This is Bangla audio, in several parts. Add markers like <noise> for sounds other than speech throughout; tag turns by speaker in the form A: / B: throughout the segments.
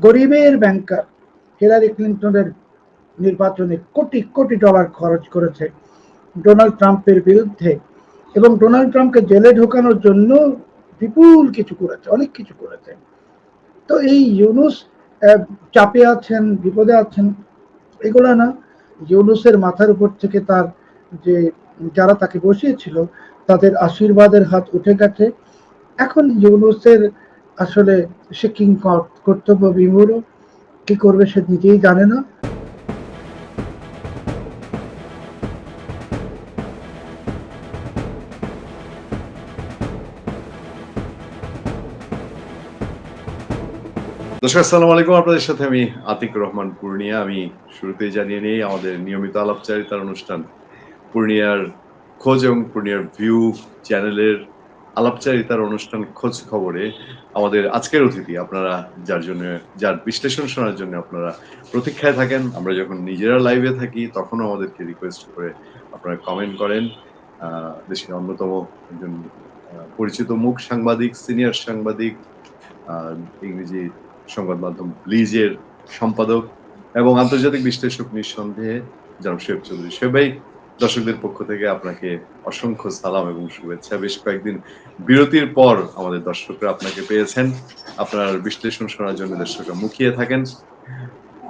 A: গরিবের ব্যাংকার হিলারি ক্লিন্টনের নির্বাচনে কোটি কোটি ডলার খরচ করেছে ডোনাল্ড ট্রাম্পের বিরুদ্ধে এবং ডোনাল্ড ট্রাম্পকে জেলে ঢোকানোর জন্য বিপুল কিছু করেছে, অনেক কিছু করেছে। তো এই ইউনুস চাপে আছেন, বিপদে আছেন, এগুলা না। ইউনুসের মাথার উপর থেকে তার যে, যারা তাকে বসিয়েছিল, তাদের আশীর্বাদের হাত উঠে গেছে। এখন ইউনুসের আসলে সে কিং কর্তব্য বিমূঢ়। কি করবে সে নিজেই জানে না।
B: দর্শক, আসসালামু আলাইকুম। আপনাদের সাথে আমি আতিক রহমান পূর্ণিয়া। আমি শুরুতেই জানিয়ে নিই, আমাদের নিয়মিত আলাপচারিতার অনুষ্ঠান পূর্ণিয়ার খোঁজ এবং পূর্ণিয়ার ভিউ চ্যানেলের আলাপচারিতার অনুষ্ঠান খোঁজ খবরে আমাদের আজকের অতিথি, আপনারা যার জন্য, যার বিশ্লেষণ শোনার জন্য আপনারা প্রতীক্ষায় থাকেন। আমরা যখন নিজেরা লাইভে থাকি, তখনও আমাদেরকে রিকোয়েস্ট করে আপনারা কমেন্ট করেন। দেশের অন্যতম একজন পরিচিত মুখ সাংবাদিক সিনিয়র সাংবাদিক ইংরেজি সংবাদ মাধ্যম ব্লিজের সম্পাদক এবং আন্তর্জাতিক বিশ্লেষক নিঃসন্দেহে জনাব শোয়েব চৌধুরী। ভাই দর্শকদের পক্ষ থেকে আপনাকে অসংখ্য সালাম এবং শুভেচ্ছা। বেশ কয়েকদিন বিরতির পর আমাদের দর্শকরা আপনাকে পেয়েছেন। আপনার বিশ্লেষণ শোনার জন্য দর্শকরা মুখিয়ে থাকেন।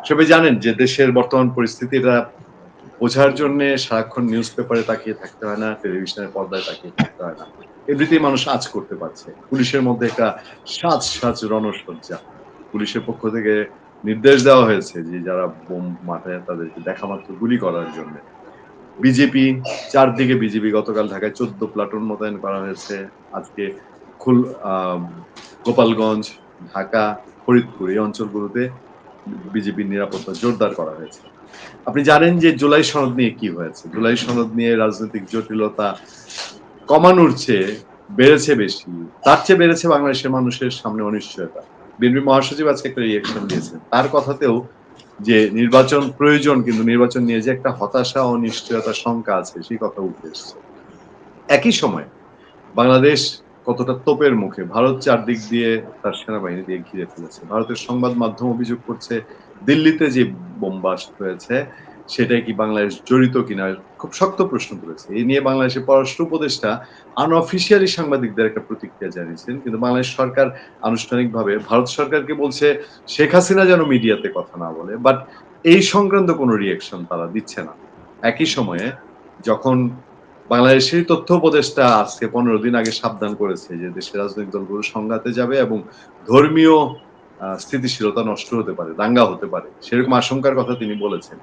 B: সবাই জানেন যে দেশের বর্তমান পরিস্থিতি, এটা বোঝার জন্য সারাক্ষণ নিউজ পেপারে তাকিয়ে থাকতে হয় না, টেলিভিশনের পর্দায় তাকিয়ে থাকতে হয় না। এমনিতেই মানুষ আজ করতে পারছে। পুলিশের মধ্যে একটা সাজ সাজ রণসজ্জা। পুলিশের পক্ষ থেকে নির্দেশ দেওয়া হয়েছে যে যারা বোম মাথায় তাদেরকে দেখা মাত্র গুলি করার জন্য। বিজেপি, চারদিকে বিজেপি গতকাল ঢাকায় চোদ্দ প্লাটুন মোতায়েন করা হয়েছে। আজকে খুল গোপালগঞ্জ, ঢাকা, ফরিদপুর এই অঞ্চলগুলোতে বিজেপির নিরাপত্তা জোরদার করা হয়েছে। আপনি জানেন যে জুলাই সনদ নিয়ে কি হয়েছে? জুলাই সনদ নিয়ে রাজনৈতিক জটিলতা কমানোর চেয়ে বেড়েছে বেশি। তার চেয়ে বেড়েছে বাংলাদেশের মানুষের সামনে অনিশ্চয়তা। বিএনপি মহাসচিব আজকে একটা রিয়েকশন দিয়েছেন। তার কথাতেও যে নির্বাচন প্রয়োজন, কিন্তু নির্বাচন নিয়ে যে একটা হতাশা অনিশ্চয়তা শঙ্কা আছে, সেই কথা উঠে এসছে। একই সময় বাংলাদেশ কতটা তোপের মুখে, ভারত চারদিক দিয়ে তার সেনাবাহিনী দিয়ে ঘিরে ফেলেছে। ভারতের সংবাদ মাধ্যম অভিযোগ করছে, দিল্লিতে যে বোমবাস্ট হয়েছে সেটাই কি বাংলাদেশ জড়িত কিনা খুব শক্ত প্রশ্ন তুলেছে। এই নিয়ে বাংলাদেশের পররাষ্ট্র উপদেষ্টা আনঅফিসিয়ালি সাংবাদিকদের একটা প্রতিক্রিয়া জানিয়েছেন, কিন্তু বাংলাদেশ সরকার আনুষ্ঠানিকভাবে, ভারত সরকারকে বলছে শেখ হাসিনা যেন মিডিয়াতে কথা না বলে বাট এই সংক্রান্ত কোনো রিয়েকশন তারা দিচ্ছে না। একই সময়ে যখন বাংলাদেশের তথ্য উপদেষ্টা আজকে পনেরো দিন আগে সাবধান করেছে যে দেশের রাজনৈতিক দলগুলো সংঘাতে যাবে এবং ধর্মীয় স্থিতিশীলতা নষ্ট হতে পারে, দাঙ্গা হতে পারে, সেরকম আশঙ্কার কথা তিনি বলেছেন।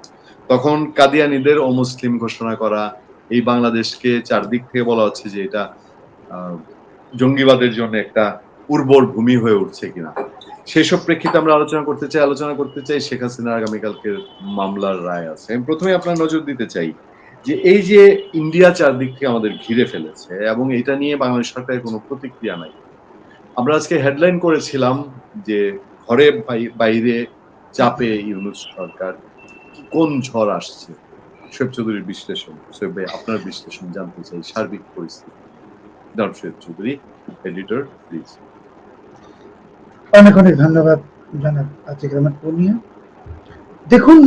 B: তখন কাদিয়ানিদের অমুসলিম ঘোষণা করা, এই বাংলাদেশকে চারদিক থেকে বলা হচ্ছে যে এটা জঙ্গিবাদের জন্য একটা উর্বর ভূমি হয়ে উঠছে কিনা। সেসব প্রেক্ষিতে আমরা আলোচনা করতে চাই, আলোচনা করতে চাই শেখ হাসিনার আগামীকালকের মামলার রায় আছে। আমি প্রথমে আপনার নজর দিতে চাই যে এই যে ইন্ডিয়া চারদিক থেকে আমাদের ঘিরে ফেলেছে এবং এটা নিয়ে বাংলাদেশ সরকারের কোনো প্রতিক্রিয়া নাই। আমরা আজকে হেডলাইন করেছিলাম যে ঘরে বাইরে চাপে ইউনুস সরকার কোন ঝড় আসছে? শোয়েব চৌধুরীর বিশ্লেষণ। শোয়েব ভাই, আপনার বিশ্লেষণ জানতে চাই, সার্বিক পরিস্থিতি। জনাব শোয়েব চৌধুরী, এডিটর, প্লিজ।
A: অনেক অনেক ধন্যবাদ জানাব আতিক রহমান পূর্ণিয়া দেখুন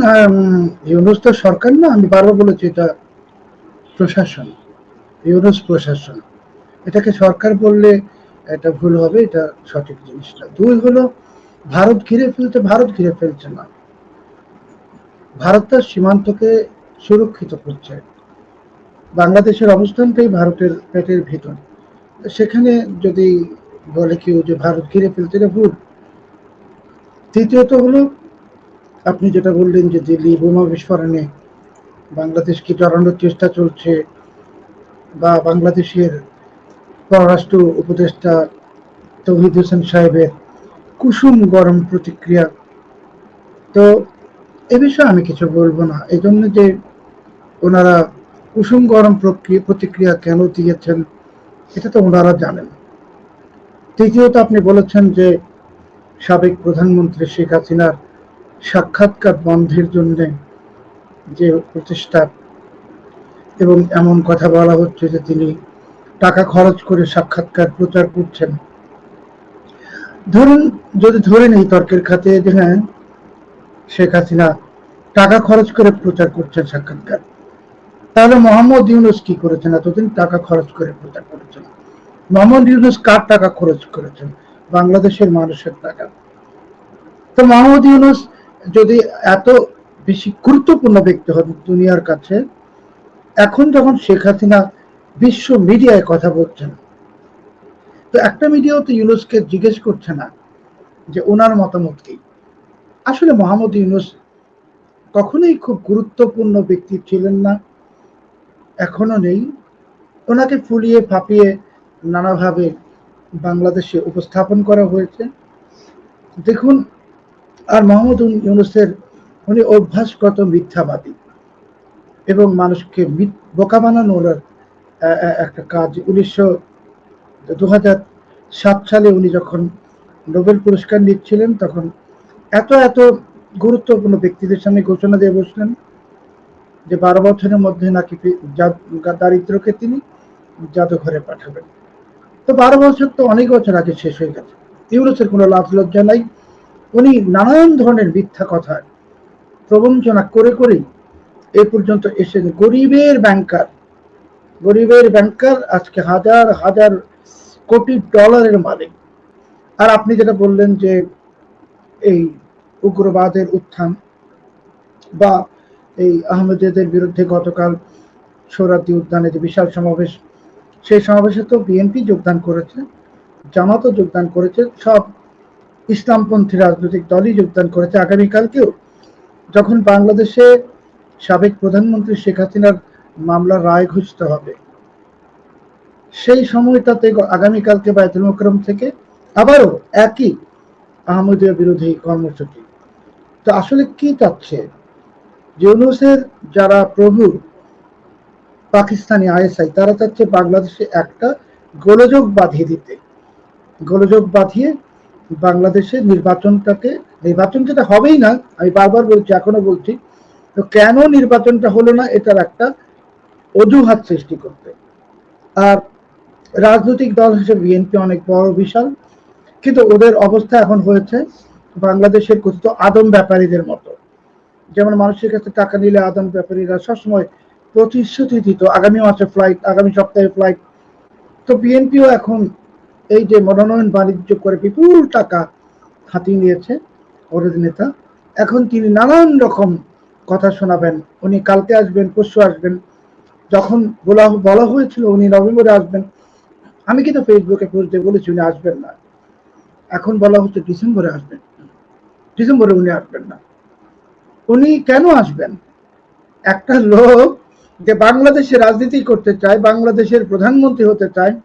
A: ইউনুস তো সরকার না, আমি বারবার বলেছি এটা প্রশাসন, ইউনুস প্রশাসন। এটাকে সরকার বললে এটা ভুল হবে, এটা সঠিক জিনিসটা দুই হলো, ভারত ঘিরে ফেলতে, ভারত ঘিরে ফেলছে না। ভারত তার সীমান্তকে সুরক্ষিত করছে। বাংলাদেশের অবস্থানটাই ভারতের পেটের ভিতর। সেখানে যদি বলে কেউ যে ভারত ঘিরে ফেলতে ভুল, তৃতীয়ত হলো, আপনি যেটা বললেন যে দিল্লি বোমা বিস্ফোরণে বাংলাদেশকে জড়ানোর চেষ্টা চলছে, বা বাংলাদেশের পররাষ্ট্র উপদেষ্টা তৌহিদ হোসেন সাহেবের কুসুম গরম প্রতিক্রিয়া, তো এ বিষয়ে আমি কিছু বলব না। এই জন্য যে ওনারা কুসুম গরম প্রক্রিয়া, প্রতিক্রিয়া কেন দিয়েছেন, এটা তো ওনারা জানেন। তৃতীয়ত আপনি বলেছেন যে সাবেক প্রধানমন্ত্রী শেখ হাসিনার সাক্ষাৎকার বন্ধের জন্য যে প্রচেষ্টা এবং এমন কথা বলা হচ্ছে যে তিনি টাকা খরচ করে সাক্ষাৎকার প্রচার করছেন। ধরুন, যদি ধরে নেই তর্কের খাতে যে হ্যাঁ শেখ হাসিনা টাকা খরচ করে প্রচার করছেন সাক্ষাৎকার। তাহলে মোহাম্মদ ইউনুস কি করেছেন? এতদিন টাকা খরচ করে প্রচার করেছেন। মোহাম্মদ ইউনুস কার টাকা খরচ করেছেন? বাংলাদেশের মানুষের টাকা। তো মোহাম্মদ ইউনুস যদি এত বেশি গুরুত্বপূর্ণ ব্যক্তি হন দুনিয়ার কাছে, এখন যখন শেখ হাসিনা বিশ্ব মিডিয়ায় কথা বলছেন, তো একটা মিডিয়াও তো ইউনুসকে জিজ্ঞেস করছে না যে ওনার মতামত কি? আসলে মোহাম্মদ ইউনুস কখনোই খুব গুরুত্বপূর্ণ ব্যক্তি ছিলেন না এখনও নেই। ওনাকে ফুলিয়ে ফাঁপিয়ে নানাভাবে বাংলাদেশে উপস্থাপন করা হয়েছে। দেখুন আর মোহাম্মদ ইউনুসের উনি অভ্যাসগত মিথ্যাবাদী এবং মানুষকে বোকা আহ, আহ, একটা কাজ। উনিশশো দু সাত সালে উনি যখন নোবেল পুরস্কার নিচ্ছিলেন তখন এত এত গুরুত্বপূর্ণ ব্যক্তিদের সামনে ঘোষণা দিয়ে বসলেন যে বারো বছরের মধ্যে নাকি দারিদ্রকে তিনি জাদুঘরে পাঠাবেন। তো বারো বছর তো অনেক বছর আগে শেষ হয়ে গেছে। ইউরোসের কোনো লাভ লজ্জা নাই। উনি নানান ধরনের মিথ্যা কথা, প্রবঞ্চনা করে করেই এ পর্যন্ত এসে গরিবের ব্যাংকার গরিবের ব্যাংকার আজকে হাজার হাজার কোটি ডলারের মালিক। আর আপনি যেটা বললেন যে এই উগ্রবাদের উত্থান বা এই আহমেদের বিরুদ্ধে গতকাল সৌরাদ্দি উদ্যানে যে বিশাল সমাবেশ, সেই সমাবেশে তো বিএনপি যোগদান করেছে, জামাতও যোগদান করেছে, সব ইসলামপন্থী রাজনৈতিক দলই যোগদান করেছে। আগামীকালকেও যখন বাংলাদেশে সাবেক প্রধানমন্ত্রী শেখ হাসিনার মামলার রায় ঘোষিত হবে, সেই সময়টাতে আগামীকালকে বায়তুল মোকরম থেকে আবারও একই আহমদীয় বিরোধী কর্মসূচি। তো আসলে কি চাচ্ছে? ইউনুসের যারা প্রভু, পাকিস্তানি আইএসআই, তারা চাচ্ছে বাংলাদেশে একটা গোলযোগ বাঁধিয়ে দিতে। গোলযোগ বাঁধিয়ে বাংলাদেশে নির্বাচনটাকে, নির্বাচন যেটা হবেই না, আমি বারবার বলছি, এখনও বলছি, তো কেন নির্বাচনটা হলো না এটার একটা অজুহাত সৃষ্টি করতে? আর রাজনৈতিক দল হিসেবে বিএনপি অনেক বড় বিশাল, কিন্তু ওদের অবস্থা এখন হয়েছে বাংলাদেশের কথিত আদম ব্যাপারীদের মতো। যেমন মানুষের কাছে টাকা নিলে আদম ব্যাপারীরা সবসময় প্রতিশ্রুতি দিত আগামী মাসে ফ্লাইট আগামী সপ্তাহে ফ্লাইট তো বিএনপিও এখন এই যে মনোনয়ন বাণিজ্য করে বিপুল টাকা হাতিয়ে নিয়েছে ওদের নেতা এখন তিনি নানান রকম কথা শোনাবেন। উনি কালকে আসবেন, পরশু আসবেন। যখন বলা বলা হয়েছিল উনি নভেম্বরে আসবেন। আমি কিন্তু ফেসবুকে পোস্ট দিয়ে বলেছি উনি আসবেন না। এখন বলা হচ্ছে ডিসেম্বরে আসবেন। ডিসেম্বরে উনি আসবেন না। উনি কেন আসবেন? একটা লোক যে বাংলাদেশে রাজনীতি করতে চায়, বাংলাদেশের প্রধানমন্ত্রী হতে চায়,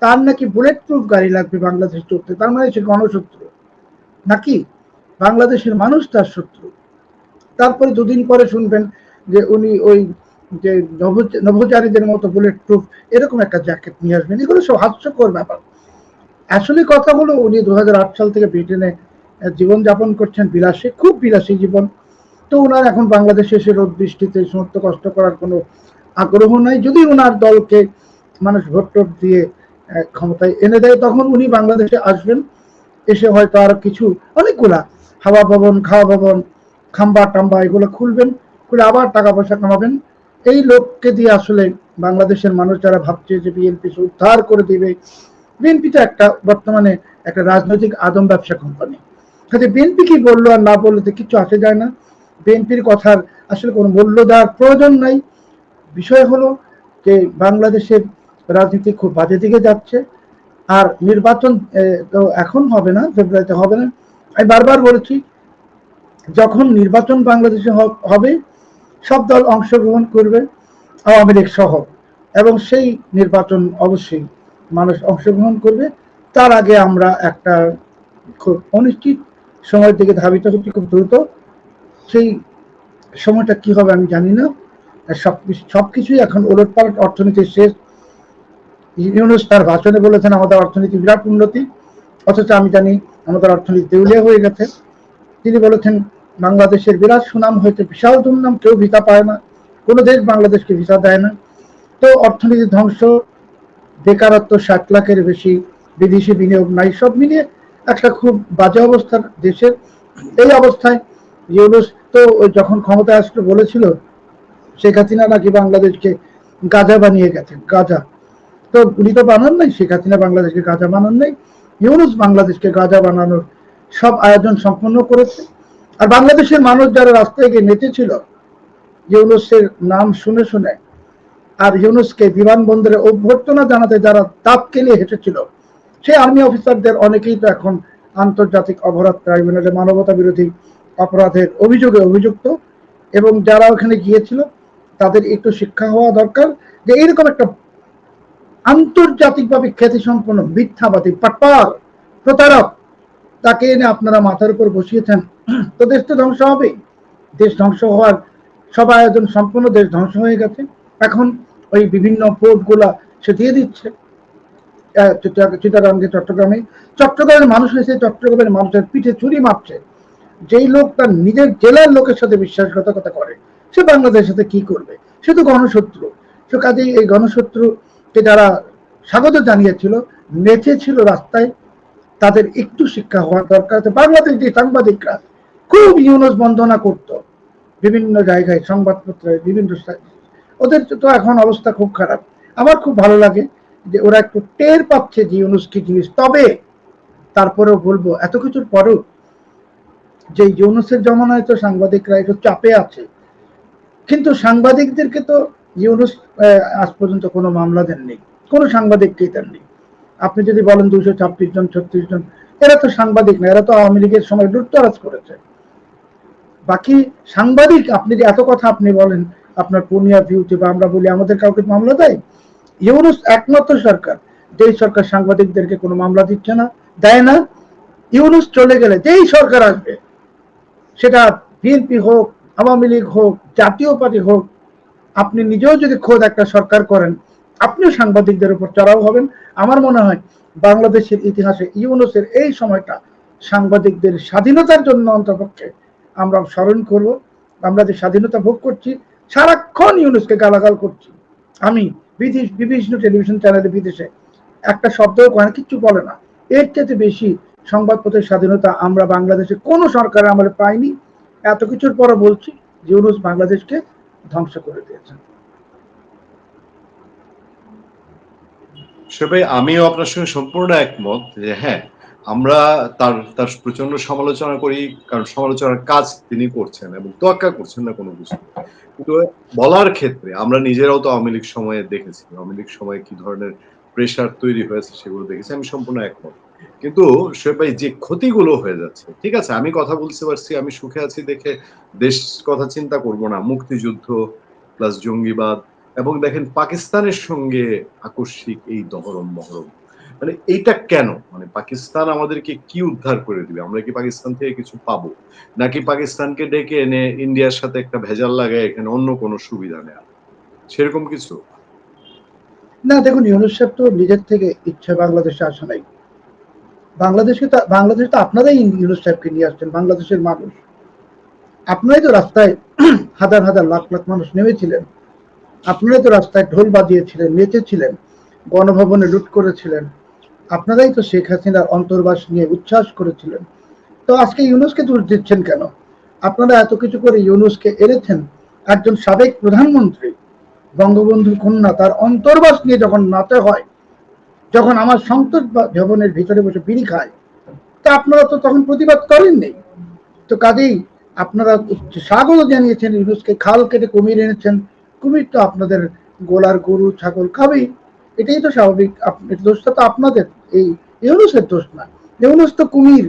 A: তার নাকি বুলেট প্রুফ গাড়ি লাগবে বাংলাদেশ চলতে। তার মানে সে গণশত্রু। নাকি বাংলাদেশের মানুষ তার শত্রু? তারপরে দুদিন পরে শুনবেন যে উনি ওই যে নভ- নভোচারীদের মতো বুলেট প্রুফ এরকম একটা জ্যাকেট নিয়ে আসবেন। এগুলো সব হাস্যকর ব্যাপার। আসলে কথা হলো উনি দু হাজার আট সাল থেকে ব্রিটেনে জীবনযাপন করছেন বিলাসী, খুব বিলাসী জীবন। তো ওনার এখন বাংলাদেশে এসে রোদ বৃষ্টিতে সমস্ত কষ্ট করার কোনো আগ্রহ নাই। যদি ওনার দলকে মানুষ ভোট দিয়ে ক্ষমতায় এনে দেয়, তখন উনি বাংলাদেশে আসবেন। এসে হয়তো আরও কিছু, অনেকগুলা হাওয়া ভবন, খাওয়া ভবন, খাম্বা টাম্বা এগুলো খুলবেন, খুলে আবার টাকা পয়সা কামাবেন। এই লোককে দিয়ে আসলে বাংলাদেশের মানুষ যারা ভাবছে যে বিএনপি উদ্ধার করে দিবে, বিএনপি তো একটা বর্তমানে একটা রাজনৈতিক আদম ব্যবসা কোম্পানি কাজে বিএনপি কি বলল আর না বলল, তো কিছু আসে যায় না। বিএনপির কথার আসলে কোনো মূল্য দেওয়ার প্রয়োজন নাই। বিষয় হলো যে বাংলাদেশের রাজনীতি খুব বাজে দিকে যাচ্ছে। আর নির্বাচন তো এখন হবে না, ফেব্রুয়ারিতে হবে না। আমি বারবার বলেছি, যখন নির্বাচন বাংলাদেশে হবে, সব দল অংশগ্রহণ করবে, আওয়ামী লীগ সহ। এবং সেই নির্বাচন অবশ্যই মানুষ অংশগ্রহণ করবে। তার আগে আমরা একটা খুব অনিশ্চিত সময়ের দিকে ধাবিত হচ্ছি, খুব দ্রুত। সেই সময়টা কি হবে আমি জানি না। আর সব সবকিছুই এখন ওলটপালট অর্থনীতির শেষ। ইউনুস তার ভাষণে বলেছেন, আমাদের অর্থনীতি বিরাট উন্নতি, অথচ আমি জানি আমাদের অর্থনীতি দেউলিয়া হয়ে গেছে। তিনি বলেছেন, বাংলাদেশের বিরাট সুনাম হয়েছে, বিশাল দুর্নাম, কেউ ভিসা পায় না। কোনো দেশ বাংলাদেশকে ভিসা দেয় না। তো অর্থনীতি ধ্বংস, বেকারত্ব ষাট লাখের বেশি, বিদেশি বিনিয়োগ নাই, সব মিলিয়ে একটা খুব বাজে অবস্থার দেশের। এই অবস্থায় ইউনুস তো যখন ক্ষমতা আসলো বলেছিল, শেখ হাসিনা নাকি বাংলাদেশকে গাজা বানিয়ে গেছে গাজা। তো উনি তো বানান নাই, শেখ হাসিনা বাংলাদেশকে গাজা বানান নাই, ইউনুস বাংলাদেশকে গাজা বানানোর সব আয়োজন সম্পন্ন করেছে। আর বাংলাদেশের মানুষ যারা রাস্তায় গিয়ে নেচেছিল, ইউনুসের নাম শুনে শুনে, আর ইউনুসকে বিমানবন্দরে অভ্যর্থনা জানাতে যারা তাপ কেলিয়ে হেঁটেছিল সেই আর্মি অফিসারদের অনেকেই তো এখন আন্তর্জাতিক অপরাধ ট্রাইব্যুনালে মানবতা বিরোধী অপরাধের অভিযোগে অভিযুক্ত এবং যারা ওখানে গিয়েছিল, তাদের একটু শিক্ষা হওয়া দরকার যে এরকম একটা আন্তর্জাতিকভাবে খ্যাতিসম্পন্ন মিথ্যাবাদী পাটপার প্রতারক, তাকে এনে আপনারা মাথার উপর বসিয়েছেন। তো দেশ তো ধ্বংস হবেই। দেশ ধ্বংস হওয়ার সব আয়োজন সম্পূর্ণ দেশ ধ্বংস হয়ে গেছে। এখন ওই বিভিন্ন পোর্টগুলা সে দিয়ে দিচ্ছে। চিটাগাঙ্গে চট্টগ্রামে, চট্টগ্রামের মানুষ হয়েছে চট্টগ্রামের মানুষের পিঠে চুরি মারছে যেই লোক তার নিজের জেলার লোকের সাথে বিশ্বাসঘাতকতা করে, সে বাংলাদেশের সাথে কি করবে? সে তো গণশত্রু। সে কাজেই এই গণশত্রুকে যারা স্বাগত জানিয়েছিল, নেচেছিল রাস্তায়, তাদের একটু শিক্ষা হওয়া দরকার আছে। বাংলাদেশ যে সাংবাদিকরা খুব ইউনুস বন্দনা করত। বিভিন্ন জায়গায় সংবাদপত্রে বিভিন্ন ওদের তো এখন অবস্থা খুব খারাপ। আমার খুব ভালো লাগে যে ওরা একটু টের পাচ্ছে যে ইউনুস কি জিনিস। তবে তারপরেও বলব, এত কিছুর পরেও যে ইউনুসের জমানায় তো সাংবাদিকরা একটু চাপে আছে, কিন্তু সাংবাদিকদেরকে তো ইউনুস আজ পর্যন্ত কোনো মামলা দেননি, কোনো সাংবাদিককেই দেননি। আপনি যদি বলেন দুশো ছাব্বিশ জন, ছত্রিশ জন, এরা তো সাংবাদিক না, এরা তো আওয়ামী লীগের সময় লুটতরাজ করেছে। বাকি সাংবাদিক, আপনি যে এত কথা আপনি বলেন, আপনার পূর্ণিয়া ভিউতে বা আমরা বলি, আমাদের কাউকে মামলা দেয়? ইউনুস একমাত্র সরকার। যেই সরকার সাংবাদিকদেরকে কোনো মামলা দিচ্ছে না, দেয় না, ইউনুস চলে গেলে যেই সরকার আসবে, সেটা বিএনপি হোক, আওয়ামী লীগ হোক, জাতীয় পার্টি হোক, আপনি নিজেও যদি খোদ একটা সরকার করেন, আপনিও সাংবাদিকদের উপর চড়াও হবেন। আমার মনে হয় বাংলাদেশের ইতিহাসে ইউনুসের এই সময়টা সাংবাদিকদের স্বাধীনতার জন্য অন্তপক্ষে আমরা স্মরণ করব। আমরা যে স্বাধীনতা ভোগ করছি, সারাক্ষণ ইউনুসকে গালাগাল করছি। আমি বিভিন্ন টেলিভিশন চ্যানেলে বিদেশে। একটা শব্দও করে কিচ্ছু বলে না। এর চেয়ে বেশি সংবাদপত্রের স্বাধীনতা আমরা বাংলাদেশে কোনো সরকার আমরা পাইনি। এত কিছুর পরে বলছি যে ইউনুস বাংলাদেশকে ধ্বংস করে দিয়েছেন।
B: সেভাবে আমিও আপনার সঙ্গে সম্পূর্ণ একমত যে হ্যাঁ আমরা তার তার প্রচণ্ড সমালোচনা করি, কারণ সমালোচনার কাজ তিনি করছেন এবং তোয়াক্কা করছেন না কোনো কিছু। কিন্তু বলার ক্ষেত্রে আমরা নিজেরাও তো আওয়ামী লীগ সময়ে দেখেছি, আওয়ামী লীগ সময়ে কি ধরনের প্রেশার তৈরি হয়েছে সেগুলো দেখেছি, আমি সম্পূর্ণ একমত। কিন্তু সে ভাই যে ক্ষতিগুলো হয়ে যাচ্ছে, ঠিক আছে, আমি কথা বলতে পারছি, আমি সুখে আছি দেখে দেশ কথা চিন্তা করব না, মুক্তিযুদ্ধ প্লাস জঙ্গিবাদ এবং দেখেন পাকিস্তানের সঙ্গে আকস্মিক এই দহরম মহরম মানে এইটা কেন? মানে পাকিস্তান আমাদেরকে কি উদ্ধার করে দিবে? আমরা কি পাকিস্তান থেকে কিছু পাবো? নাকি পাকিস্তানকে ডেকে এনে ইন্ডিয়ার সাথে একটা ভেজাল লাগায় এখানে অন্য কোনো সুবিধা নেয়া? সেরকম কিছু?
A: না, দেখুন, ইউনুস সাহেব তো নিজের থেকে ইচ্ছা বাংলাদেশে আসা নাই। বাংলাদেশকে তো, বাংলাদেশ তো আপনারাই ইউনুস সাহেবকে নিয়ে আসছেন, বাংলাদেশের মানুষ। আপনারাই তো রাস্তায় <clears throat> হাজার হাজার লাখ লাখ মানুষ নেমেছিলেন। আপনারাই তো রাস্তায় ঢোল বাজিয়েছিলেন, নেচেছিলেন, গণভবনে লুট করেছিলেন। আপনারাই তো শেখ হাসিনার অন্তর্বাস নিয়ে উচ্ছ্বাস করেছিলেন। তো আজকে ইউনুসকে দোষ দিচ্ছেন কেন? আপনারা এত কিছু করে ইউনুসকে এনেছেন একজন সাবেক প্রধানমন্ত্রী, বঙ্গবন্ধুর কন্যা, তার অন্তর্বাস নিয়ে যখন নাতে হয়, যখন আমার সন্তোষ ভবনের ভিতরে বসে বিড়ি খায়, তা আপনারা তো তখন প্রতিবাদ করেননি। তো কাজেই আপনারা স্বাগত জানিয়েছেন ইউনুসকে, খাল কেটে কুমির এনেছেন। কুমির তো আপনাদের গোলার গরু, ছাগল খাবেই এটাই তো স্বাভাবিক। দোষটা তো আপনাদের, এই ইউনুসের দোষ না। ইউনুস তো কুমির।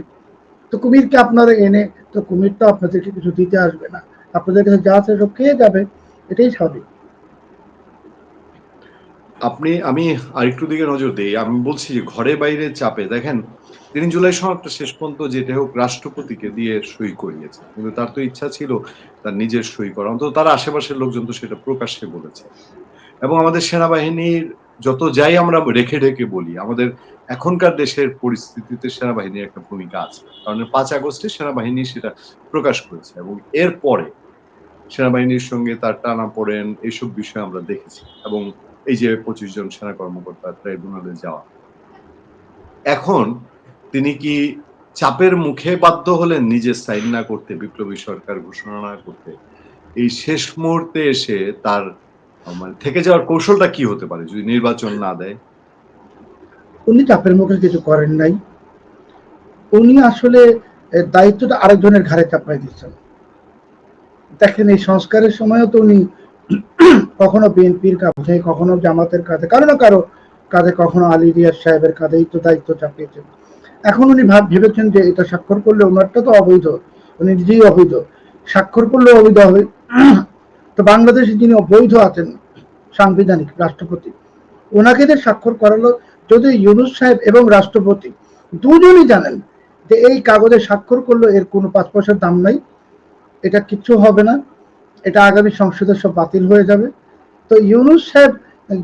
A: তো কুমিরকে আপনারা এনে, তো কুমির তো আপনাদেরকে কিছু দিতে আসবে না। আপনাদের কাছে যা আছে সব খেয়ে যাবে। এটাই স্বাভাবিক।
B: আপনি, আমি আরেকটু দিকে নজর দিই। আমি বলছি যে ঘরে বাইরে চাপে, দেখেন, তিন জুলাই সমাপ্ত শেষ পর্যন্ত যেটা হোক রাষ্ট্রপতিকে দিয়ে সই করিয়েছে। কিন্তু তার তো ইচ্ছা ছিল তার নিজের সই করা। অন্তত তার আশেপাশের লোকজন তো সেটা প্রকাশ্যে বলেছে। এবং আমাদের সেনাবাহিনীর যত যাই আমরা রেখে রেখে বলি, আমাদের এখনকার দেশের পরিস্থিতিতে সেনাবাহিনীর একটা ভূমিকা আছে। কারণ পাঁচ আগস্টে সেনাবাহিনী সেটা প্রকাশ করেছে এবং এরপরে সেনাবাহিনীর সঙ্গে তার টানা পড়েন এইসব বিষয় আমরা দেখেছি এবং এই যে পঁচিশ জন সেনা কর্মকর্তা ট্রাইব্যুনালে যাওয়া। এখন তিনি কি চাপের মুখে বাধ্য হলেন নিজে সাইন না করতে, বিপ্লবী সরকার ঘোষণা না করতে? এই শেষ মুহূর্তে এসে তার মানে থেকে যাওয়ার কৌশলটা কি হতে পারে যদি নির্বাচন না দেয়?
A: উনি চাপের মুখে কিছু করেন নাই। উনি আসলে দায়িত্বটা আরেকজনের ঘাড়ে চাপাই দিচ্ছেন। দেখেন, এই সংস্কারের সময়ও তো উনি কখনো বিএনপির কাঁধে, কখনো জামাতের কাঁধে, কারও না কারও কাঁধে, কখনো আলী রিয়াজ সাহেবের কাঁধেই তো দায়িত্ব চাপিয়েছেন। এখন উনি ভাব, ভেবেছেন যে এটা স্বাক্ষর করলে ওনারটা তো অবৈধ, উনি নিজেই অবৈধ। স্বাক্ষর করলে অবৈধ হবে। তো বাংলাদেশে যিনি অবৈধ আছেন সাংবিধানিক রাষ্ট্রপতি, ওনাকে যে স্বাক্ষর করালো, যদি ইউনুস সাহেব এবং রাষ্ট্রপতি দুজনই জানেন যে এই কাগজে স্বাক্ষর করল, এর কোনো পাঁচ পয়সার দাম নাই, এটা কিচ্ছু হবে না, এটা আগামী সংসদে সব বাতিল হয়ে যাবে। তো ইউনুস সাহেব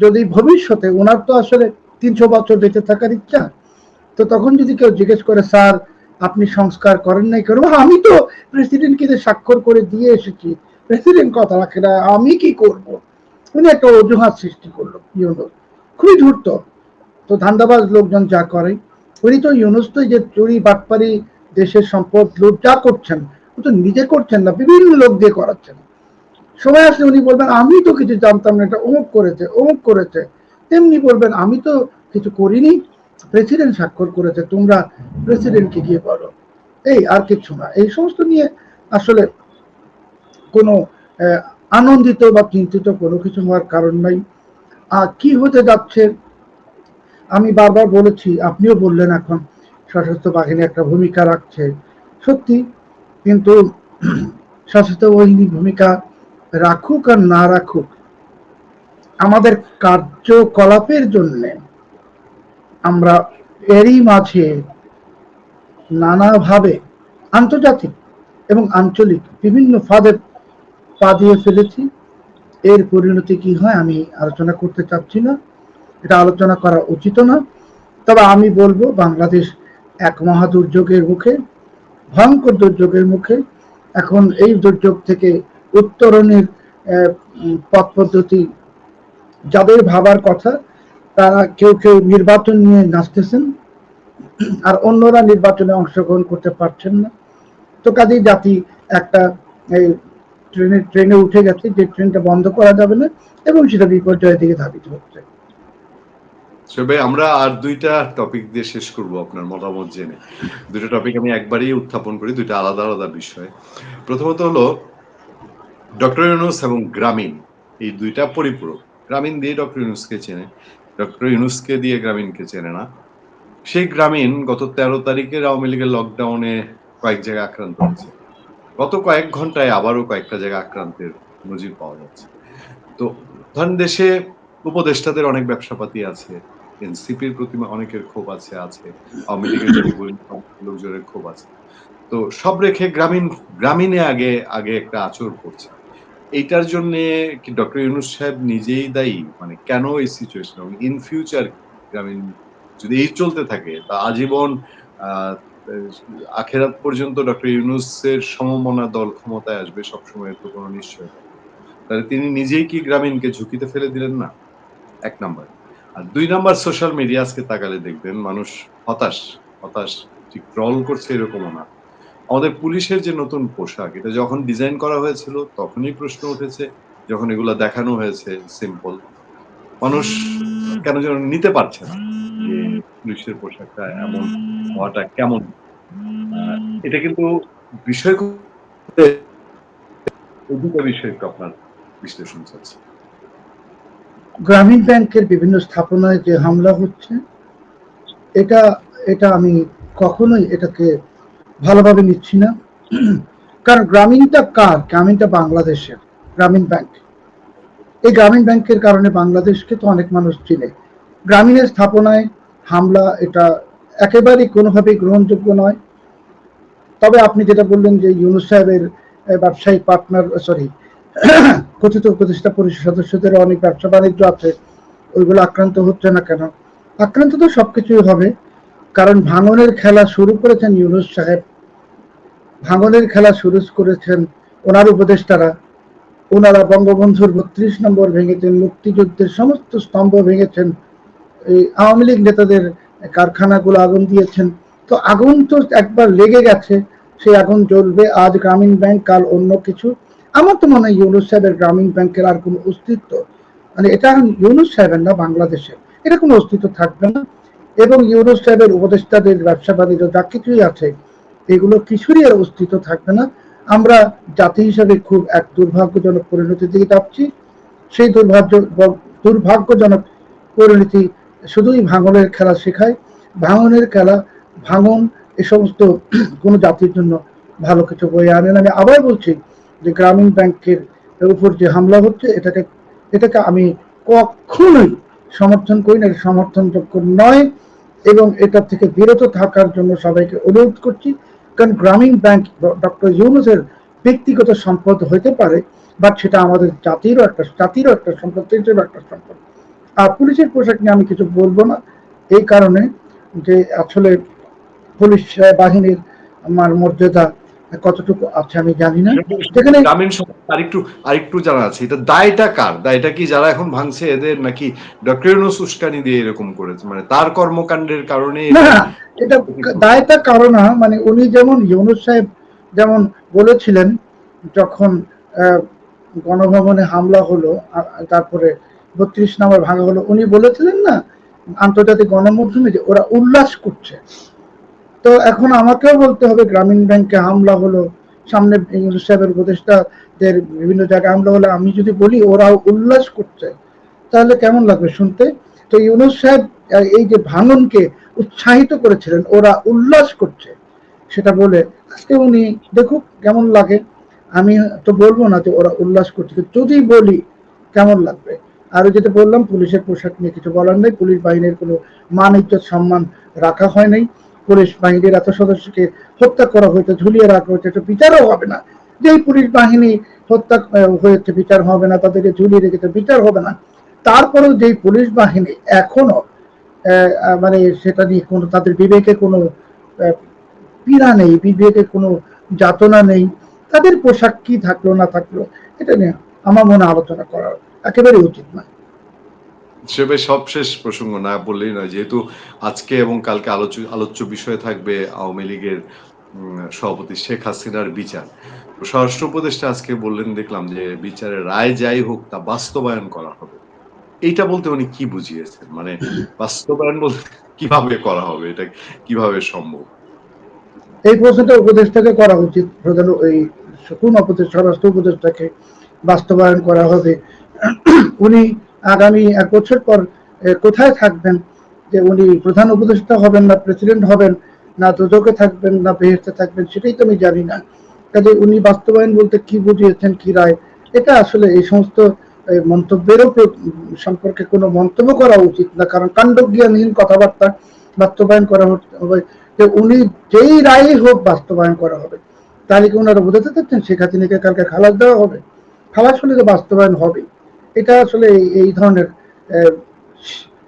A: যদি ভবিষ্যতে ওনার তো আসলে তিনশো বছর বেঁচে থাকার ইচ্ছা, তো তখন যদি কেউ জিজ্ঞেস করে, স্যার, আপনি সংস্কার করেন নাই কেন? আমি তো প্রেসিডেন্টকে স্বাক্ষর করে দিয়ে এসেছি প্রেসিডেন্ট কথা রাখে না, আমি কি করব? উনি একটা অজুহাত সৃষ্টি করল ইউনুস। খুবই ধূর্ত। তো ধান্দাবাজ লোকজন যা করে উনি তো ইউনুস তো যে চুরি, বাটপারি, দেশের সম্পদ লুট যা করছেন, ও তো নিজে করছেন না, বিভিন্ন লোক দিয়ে করাচ্ছেন। সময় আসলে উনি বলবেন, আমি তো কিছু জানতাম না, এটা অমুক করেছে অমুক করেছে। তেমনি বলবেন, আমি তো কিছু করিনি, প্রেসিডেন্ট স্বাক্ষর করেছে, তোমরা প্রেসিডেন্টকে গিয়ে বলো। এই আর কিছু না। এই সমস্ত নিয়ে আসলে কোনো আনন্দিত বা চিন্তিত কোনো কিছু হওয়ার কারণ নাই। আর কি হতে যাচ্ছে? আমি বারবার বলেছি, আপনিও বললেন এখন, সশস্ত্র বাহিনী একটা ভূমিকা রাখছে। সত্যি, কিন্তু <clears throat> সশস্ত্র বাহিনী ভূমিকা রাখুক আর না রাখুক, আমাদের কার্যকলাপের জন্য আমরা এরই মাঝে নানাভাবে আন্তর্জাতিক এবং আঞ্চলিক বিভিন্ন ফাঁদে পা দিয়ে ফেলেছি। এর পরিণতি কি হয় আমি আলোচনা করতে চাচ্ছি না। এটা আলোচনা করা উচিত না। তবে আমি বলব, বাংলাদেশ এক মহা দুর্যোগের মুখে, ভয়ঙ্কর দুর্যোগের মুখে। এখন এই দুর্যোগ থেকে উত্তরণের পথ পদ্ধতি যাদের ভাবার কথা, তারা কেউ কেউ নির্বাচন নিয়ে নাচতেছেন। আর অন্যরা নির্বাচনে অংশগ্রহণ করতে পারছেন না। তো কাজেই জাতি একটা ট্রেনে ট্রেনে উঠে গেছে, যে ট্রেনটা বন্ধ করা যাবে না, এবং সেটা বিপর্যয়ের দিকে ধাবিত হচ্ছে।
B: তবে আমরা আর দুইটা টপিক দিয়ে শেষ করব আপনার মতামত জেনে। দুটো টপিক আমি একবারই উত্থাপন করি আলাদা আলাদা বিষয়। প্রথমত হলো, ডক্টর ইউনুস এবং গ্রামীণ, এই দুইটা পরিপূরক। গ্রামীণ দিয়ে ডক্টর ইউনুসকে চেনে, ডক্টর ইউনুসকে দিয়ে গ্রামীণকে চেনে না। সেই গ্রামীণ গত তেরো তারিখের আওয়ামী লীগের লকডাউনে কয়েক জায়গায় আক্রান্ত হয়েছে। গত কয়েক ঘন্টায় আবারও কয়েকটা জায়গায় আক্রান্তের নজির পাওয়া যাচ্ছে। তো ধরেন দেশে উপদেষ্টাদের অনেক ব্যবসাপাতি আছে, এনসিপির প্রতি অনেকের ক্ষোভ আছে আছে, আওয়ামী লীগের লোকজনের ক্ষোভ আছে। তো সব রেখে গ্রামীণ, গ্রামীণে আগে আগে একটা আচর করছে। এইটার জন্য কি ডক্টর ইউনুস সাহেব নিজেই দায়ী? মানে কেন এই সিচুয়েশন ইন ফিউচার গ্রামীণ যদি এই চলতে থাকে তা আজীবন আখেরাত পর্যন্ত ডক্টর ইউনুসের সমমনা দল ক্ষমতায় আসবে সবসময় তো কোনো নিশ্চয়তা তাহলে তিনি নিজেই কি গ্রামীণকে ঝুঁকিতে ফেলে দিলেন? না, এক নাম্বার। আর দুই নাম্বার, সোশ্যাল মিডিয়া, আজকে তাকালে দেখবেন মানুষ হতাশ হতাশ, ঠিক ট্রল করছে এরকমও না। আমাদের পুলিশের যে নতুন পোশাক, এটা যখন ডিজাইন করা হয়েছিল, তখনই প্রশ্ন উঠেছে, যখন এগুলো দেখানো হয়েছে, সিম্পল। মানুষ কেন যেন নিতে পারছে না যে পুলিশের পোশাকটা এমন হওয়াটা কেমন? এটা কিন্তু বিষয় দুটো আপনার বিশ্লেষণ চাচ্ছি
A: গ্রামীণ ব্যাংকের বিভিন্ন স্থাপনায় যে হামলা হচ্ছে, এটা এটা আমি কখনোই এটাকে ভালোভাবে নিচ্ছি না। কারণ গ্রামীণটা কার? গ্রামীণটা বাংলাদেশের, গ্রামীণ ব্যাংক। এই গ্রামীণ ব্যাংকের কারণে বাংলাদেশকে তো অনেক মানুষ চিনে। গ্রামীণের স্থাপনায় হামলা, এটা একেবারেই কোনোভাবেই গ্রহণযোগ্য নয়। তবে আপনি যেটা বললেন যে ইউনুস সাহেবের ব্যবসায়িক পার্টনার সরি, <clears throat> কথিত প্রতিষ্ঠা পরিষদ সদস্যদের অনেক ব্যবসা বাণিজ্য আছে, ওইগুলো আক্রান্ত হচ্ছে না কেন? আক্রান্ত তো সবকিছুই হবে, কারণ ভাঙনের খেলা শুরু করেছেন ইউনুস সাহেব। ভাঙনের খেলা শুরু করেছেন ওনার উপদেষ্টারা। ওনারা বঙ্গবন্ধুর বত্রিশ নম্বর ভেঙেছেন, মুক্তিযুদ্ধের সমস্ত স্তম্ভ ভেঙেছেন। এই আওয়ামী লীগ নেতাদের কারখানাগুলো আগুন দিয়েছেন। তো আগুন তো একবার লেগে গেছে সেই আগুন জ্বলবে, আজ গ্রামীণ ব্যাংক, কাল অন্য কিছু। আমার তো মনে হয় ইউনুস সাহেবের গ্রামীণ ব্যাংকের আর কোনো অস্তিত্ব মানে এটা ইউনুস সাহেবের না বাংলাদেশে এটা কোনো অস্তিত্ব থাকবে না। এবং ইউনুস সাহেবের উপদেষ্টাদের ব্যবসাবাদীরা যা কিছুই আছে, এগুলো কিছুরই আর অস্তিত্ব থাকবে না। আমরা জাতি হিসাবে খুব এক দুর্ভাগ্যজনক পরিণতির দিকে যাচ্ছি। সেই দুর্ভাগ্য দুর্ভাগ্যজনক পরিণতি শুধুই ভাঙনের খেলা শেখায়, ভাঙনের খেলা, ভাঙন এ সমস্ত <clears throat> কোনো জাতির জন্য ভালো কিছু বয়ে আনে আমি আবার বলছি যে গ্রামীণ ব্যাংকের উপর যে হামলা হচ্ছে, এটাকে এটাকে আমি কখনোই সমর্থন করি না সমর্থনযোগ্য নয় এবং এটা থেকে বিরত থাকার জন্য সবাইকে অনুরোধ করছি। কারণ গ্রামীণ ব্যাংক ডক্টর ইউনুসের ব্যক্তিগত সম্পদ হতে পারে, বাট সেটা আমাদের জাতিরও একটা জাতিরও একটা সম্পদ, দেশেরও একটা সম্পদ। আর পুলিশের পোশাক নিয়ে আমি কিছু বলব না। এই কারণে যে আসলে পুলিশ বাহিনীর আমার মর্যাদা কতটুকু আছে আমি জানি না।
B: গ্রামীণ আরেকটু আরেকটু জানা আছে এটা দায়টা কার? দায়টা কি যারা এখন ভাঙছে এদের নাকি উস্কানি দিয়ে এরকম করেছে? মানে তার কর্মকাণ্ডের কারণে
A: না এটা দায়টা কারণ না। মানে উনি যেমন ইউনুস সাহেব যেমন বলেছিলেন যখন আহ, গণভবনে হামলা হলো তারপরে বত্রিশ নম্বর ভাঙা হলো। উনি বলেছিলেন না, আন্তর্জাতিক গণমাধ্যমে যে ওরা উল্লাস করছে। তো এখন আমাকেও বলতে হবে, গ্রামীণ ব্যাংকে হামলা হলো, সামনে ইউনুস সাহেবের উপদেষ্টাদের বিভিন্ন জায়গায় হামলা হলো। আমি যদি বলি ওরা উল্লাস করছে। তাহলে কেমন লাগবে শুনতে? তো ইউনুস সাহেব, এই যে ভাঙনকে উৎসাহিত করেছিলেন, ওরা উল্লাস করছে। সেটা বলে আজকে উনি, দেখুক কেমন লাগে। আমি তো বলব না যে ওরা উল্লাস করছে যদি বলি, কেমন লাগবে? আর যেটা বললাম, পুলিশের পোশাক নিয়ে কিছু বলার নেই। পুলিশ বাহিনীর কোনো মান, ইজ্জত, সম্মান রাখা হয় নাই। পুলিশ বাহিনীর এত সদস্যকে হত্যা করা হয়েছে, ঝুলিয়ে রাখা হয়েছে, এটা বিচারও হবে না। যেই পুলিশ বাহিনী হত্যা হয়েছে, বিচার হবে না, তাদেরকে ঝুলিয়ে রেখেছে, বিচার হবে না। তারপরেও যেই পুলিশ বাহিনী এখনও মানে সেটা নিয়ে কোনো, তাদের বিবেকে কোনো পীড়া নেই, বিবেকে কোনো যাতনা নেই, তাদের পোশাক কি থাকল না থাকল, এটা নিয়ে আমার মনে আলোচনা করা একেবারে উচিত না
B: হিসেবে সবশেষ প্রসঙ্গ না বললেই নয় যেহেতু আজকে এবং কালকে আলোচ্য আলোচ্য বিষয় থাকবে আওয়ামী লীগের সভাপতি শেখ হাসিনার বিচার। স্বরাষ্ট্র উপদেষ্টা আজকে বললেন দেখলাম যে বিচারের রায় যাই হোক তা বাস্তবায়ন করা হবে। এইটা বলতে উনি কি বুঝিয়েছেন? মানে বাস্তবায়ন বলতে কীভাবে করা হবে? এটা কীভাবে সম্ভব?
A: এই প্রশ্নটা উপদেষ্টাকে করা উচিত। প্রধান এই কোন উপদেষ্টা স্বরাষ্ট্র উপদেষ্টাকে বাস্তবায়ন করা হবে উনি আগামী এক বছর পর কোথায় থাকবেন? যে উনি প্রধান উপদেষ্টা হবেন না প্রেসিডেন্ট হবেন, না দুদকে থাকবেন, না বেহেস্তে থাকবেন, সেটাই তো আমি জানি না। কাজে উনি বাস্তবায়ন বলতে কি বুঝিয়েছেন, কি রায়? এটা আসলে এই সমস্ত মন্তব্যেরও সম্পর্কে কোনো মন্তব্য করা উচিত না, কারণ কাণ্ডজ্ঞানহীন কথাবার্তা বাস্তবায়ন করা হবে। যে উনি যেই রায়ই হোক বাস্তবায়ন করা হবে তাহলে কি ওনারা বোঝাতে চাচ্ছেন হাসিনাকে কালকে খালাস দেওয়া হবে। খালাস হলে তো বাস্তবায়ন হবে এটা আসলে এই- ধরনের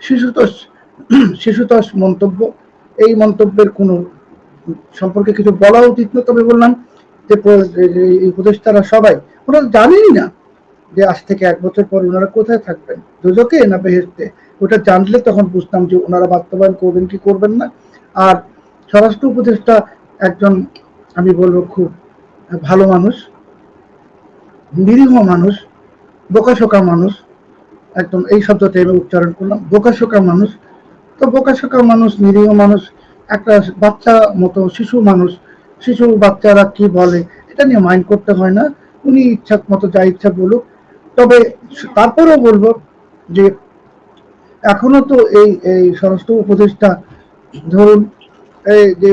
A: শিশুতোষ শিশুতোষ মন্তব্য। এই মন্তব্যের কোনো সম্পর্কে কিছু বলা উচিত না, তবে বললাম যে উপদেষ্টারা সবাই ওনারা জানেনই না যে আজ থেকে এক বছর পর ওনারা কোথায় থাকবেন দুজকে না বেহেস্তে। ওটা জানলে তখন বুঝতাম যে ওনারা বাস্তবায়ন করবেন কি করবেন না। আর স্বরাষ্ট্র উপদেষ্টা একজন, আমি বলব, খুব ভালো মানুষ, নিরীহ মানুষ বোকাশোকা মানুষ। একদম এই শব্দটা আমি উচ্চারণ করলাম। বোকাশোকা মানুষ। তো বোকাশোকা মানুষ, নিরীহ মানুষ, একটা বাচ্চা মতো শিশু মানুষ, শিশু বাচ্চারা কি বলে এটা নিয়ে মাইন্ড করতে হয় না। উনি ইচ্ছা মতো যা ইচ্ছা বলুক। তবে তারপরেও বলব যে এখনও তো এই এই স্বরাষ্ট্র উপদেষ্টা ধরুন এই যে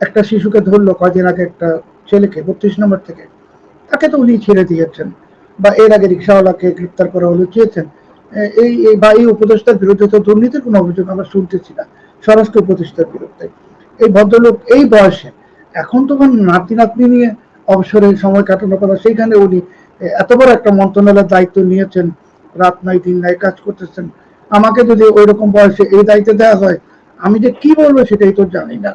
A: একটা শিশুকে ধরলো কদিন আগে একটা ছেলেকে, বত্রিশ নম্বর থেকে, তাকে তো উনি ছেড়ে দিয়েছেন। বা এর আগে রিক্সাওয়ালাকে গ্রেপ্তার করা হলো, চেয়েছেন। এই বা এই উপদেষ্টার বিরুদ্ধে তো দুর্নীতির কোনো অভিযোগ আমরা শুনতেছি না, স্বরাষ্ট্র উপদেষ্টার বিরুদ্ধে। এই ভদ্রলোক এই বয়সে, এখন তো নাতি নাতনি নিয়ে অবসরে সময় কাটানোর কথা সেইখানে উনি এত বড় একটা মন্ত্রণালয়ের দায়িত্ব নিয়েছেন, রাত নাই, দিন নাই কাজ করতেছেন। আমাকে যদি ওই রকম বয়সে এই দায়িত্ব দেওয়া হয়, আমি যে কি বলব সেটাই তো জানি না।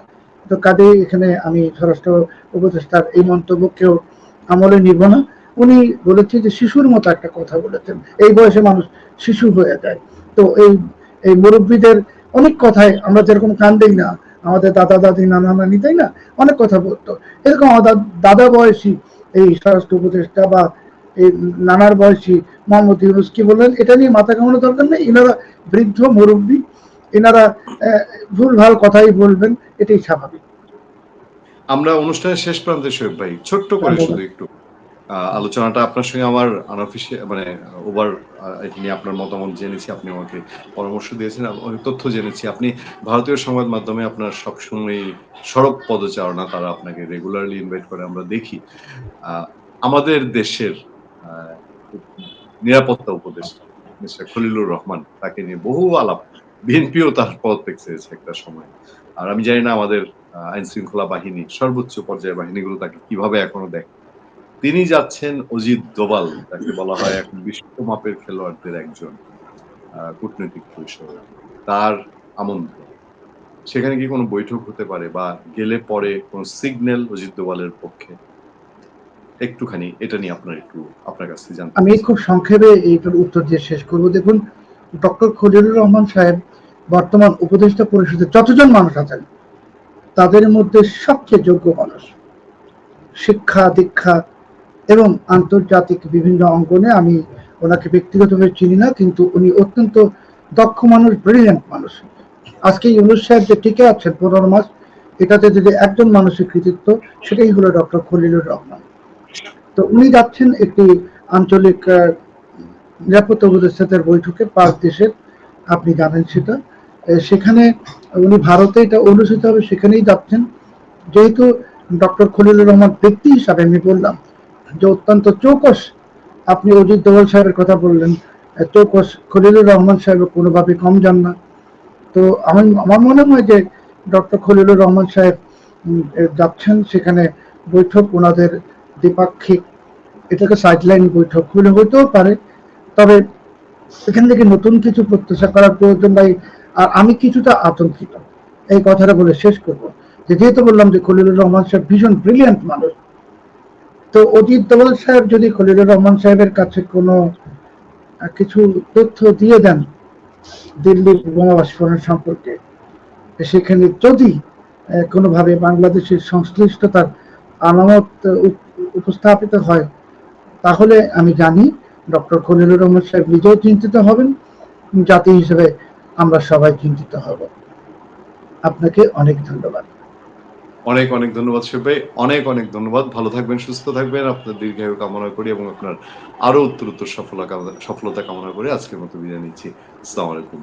A: তো কাজে এখানে আমি স্বরাষ্ট্র উপদেষ্টার এই মন্তব্যকেও আমলে নিব না। উনি বলেছে যে শিশুর মতো একটা কথা বলেছেন। এই বয়সে মানুষ শিশু হয়ে যায়। তো এই এই মুরব্বীদের অনেক কথায় আমরা যেরকম কান দিই না আমাদের দাদা দাদি নানা নানি তাই না? অনেক কথা বলতো। এরকম আমাদের দাদা বয়সী এই স্বরাষ্ট্র উপদেষ্টা বা এই নানার বয়সী মোহাম্মদ ইউনুস কি বললেন? এটা নিয়ে মাথা কামানোর দরকার নেই। এনারা বৃদ্ধ মুরব্বী এনারা ভুল ভালো কথাই বলবেন এটাই স্বাভাবিক।
B: আমরা অনুষ্ঠানের শেষ প্রান্তে শোয়েব ভাই ছোট্ট করে শুধু একটু। আলোচনাটা আপনার সঙ্গে আমার আনঅফিসিয়াল মানে ওভার এটা নিয়ে আপনার মতামত জেনেছি, আপনি আমাকে পরামর্শ দিয়েছেন অনেক তথ্য জেনেছি। আপনি ভারতীয় সংবাদ মাধ্যমে আপনার সবসময় সড়ক পদচারণা তারা আপনাকে রেগুলারলি ইনভাইট করে, আমরা দেখি। আমাদের দেশের নিরাপত্তা উপদেষ্টা, মিস্টার খলিলুর রহমান, তাকে নিয়ে বহু আলাপ, বিএনপিও তার পদত্যাগ চেয়েছে একটা সময়। আর আমি জানি না আমাদের আইন শৃঙ্খলা বাহিনী, সর্বোচ্চ পর্যায়ের বাহিনীগুলো তাকে কীভাবে এখনও দেখে। তিনি যাচ্ছেন অজিত দোবাল তাকে বলা হয় এখন বিশ্বমাপের খেলোয়াড়দের একজন কূটনৈতিক পরিষদ। তার আমন্ত্রণ। সেখানে কি কোনো বৈঠক হতে পারে বা গেলে পরে কোনো সিগন্যাল অজিত দোবালের পক্ষে? একটুখানি এটা নিয়ে আপনার একটু আপনার কাছ থেকে জানতে
A: আমি খুব সংক্ষেপে এইটার উত্তর দিয়ে শেষ করব। দেখুন ডক্টর খলিলুর রহমান সাহেব বর্তমান উপদেষ্টা পরিষদে যতজন মানুষ আছেন তাদের মধ্যে সবচেয়ে যোগ্য মানুষ শিক্ষা দীক্ষা এবং আন্তর্জাতিক বিভিন্ন অঙ্গনে আমি ওনাকে ব্যক্তিগতভাবে চিনি না, কিন্তু উনি অত্যন্ত দক্ষ মানুষ ব্রিলিয়ান্ট মানুষ। আজকে ইউনুস সাহেব যে টিকে আছেন পনেরো মাস, এটাতে যদি একজন মানুষের কৃতিত্ব, সেটাই হলো ডক্টর খলিলুর রহমান। তো উনি যাচ্ছেন একটি আঞ্চলিক নিরাপত্তা উপদেষ্টাদের বৈঠকে পাঁচ দেশের, আপনি জানেন সেটা। সেখানে উনি ভারতে এটা অনুষ্ঠিত হবে, সেখানেই যাচ্ছেন। যেহেতু ডক্টর খলিলুর রহমান ব্যক্তি হিসাবে আমি বললাম যে অত্যন্ত চৌকস আপনি অজিত দোভাল সাহেবের কথা বললেন চৌকস খলিলুর রহমান সাহেব কোনোভাবে কম যান না। তো আমার আমার মনে হয় যে ডক্টর খলিলুর রহমান সাহেব যাচ্ছেন সেখানে বৈঠক, ওনাদের দ্বিপাক্ষিক, এটাকে সাইডলাইন বৈঠক হলে হতেও পারে। তবে এখান থেকে নতুন কিছু প্রত্যাশা করার প্রয়োজন নাই। আর আমি কিছুটা আতঙ্কিত। এই কথাটা বলে শেষ করব। যেহেতু বললাম যে খলিলুর রহমান সাহেব ভীষণ ব্রিলিয়ান্ট মানুষ তো অজিত দোভাল সাহেব যদি খলিলুর রহমান সাহেবের কাছে কোনো কিছু তথ্য দিয়ে দেন দিল্লির বোমা বিস্ফোরণ সম্পর্কে সেখানে যদি কোনোভাবে বাংলাদেশের সংশ্লিষ্টতার আলামত উপস্থাপিত হয়, তাহলে আমি জানি ডক্টর খলিলুর রহমান সাহেব নিজেও চিন্তিত হবেন, জাতি হিসেবে আমরা সবাই চিন্তিত হব। আপনাকে অনেক ধন্যবাদ।
B: অনেক অনেক ধন্যবাদ শেফ ভাই। অনেক অনেক ধন্যবাদ। ভালো থাকবেন, সুস্থ থাকবেন। আপনার দীর্ঘায়ু কামনা করি এবং আপনার আরও উত্তর উত্তর সফলতা সফলতা কামনা করে আজকের মতো বিদায় নিচ্ছি। আসসালামু আলাইকুম।